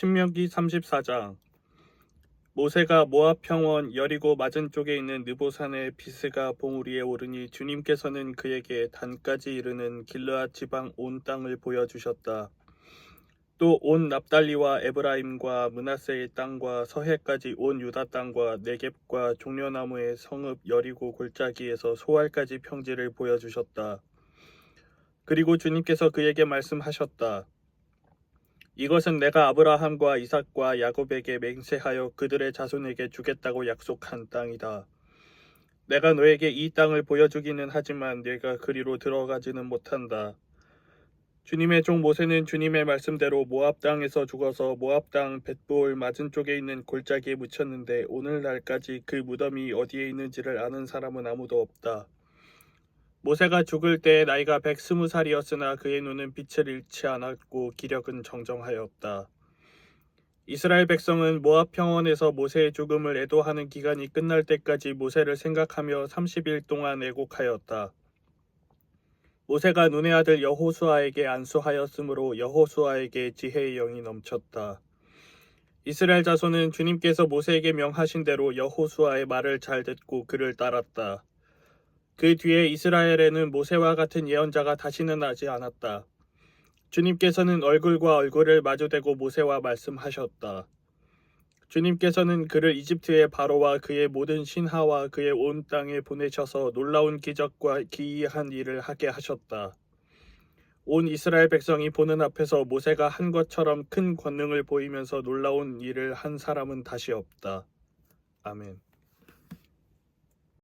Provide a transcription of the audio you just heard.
신명기 34장 모세가 모압 평원 여리고 맞은 쪽에 있는 느보산의 비스가 봉우리에 오르니 주님께서는 그에게 단까지 이르는 길르앗 지방 온 땅을 보여 주셨다. 또 온 납달리와 에브라임과 문하세의 땅과 서해까지 온 유다 땅과 네겝과 종려나무의 성읍 여리고 골짜기에서 소알까지 평지를 보여 주셨다. 그리고 주님께서 그에게 말씀하셨다. 이것은 내가 아브라함과 이삭과 야곱에게 맹세하여 그들의 자손에게 주겠다고 약속한 땅이다. 내가 너에게 이 땅을 보여주기는 하지만 네가 그리로 들어가지는 못한다. 주님의 종 모세는 주님의 말씀대로 모압 땅에서 죽어서 모압 땅 벳볼 맞은 쪽에 있는 골짜기에 묻혔는데 오늘날까지 그 무덤이 어디에 있는지를 아는 사람은 아무도 없다. 모세가 죽을 때 나이가 백스무 살이었으나 그의 눈은 빛을 잃지 않았고 기력은 정정하였다. 이스라엘 백성은 모압 평원에서 모세의 죽음을 애도하는 기간이 끝날 때까지 모세를 생각하며 30일 동안 애곡하였다. 모세가 눈의 아들 여호수아에게 안수하였으므로 여호수아에게 지혜의 영이 넘쳤다. 이스라엘 자손은 주님께서 모세에게 명하신 대로 여호수아의 말을 잘 듣고 그를 따랐다. 그 뒤에 이스라엘에는 모세와 같은 예언자가 다시는 나지 않았다. 주님께서는 얼굴과 얼굴을 마주대고 모세와 말씀하셨다. 주님께서는 그를 이집트의 바로와 그의 모든 신하와 그의 온 땅에 보내셔서 놀라운 기적과 기이한 일을 하게 하셨다. 온 이스라엘 백성이 보는 앞에서 모세가 한 것처럼 큰 권능을 보이면서 놀라운 일을 한 사람은 다시 없다. 아멘.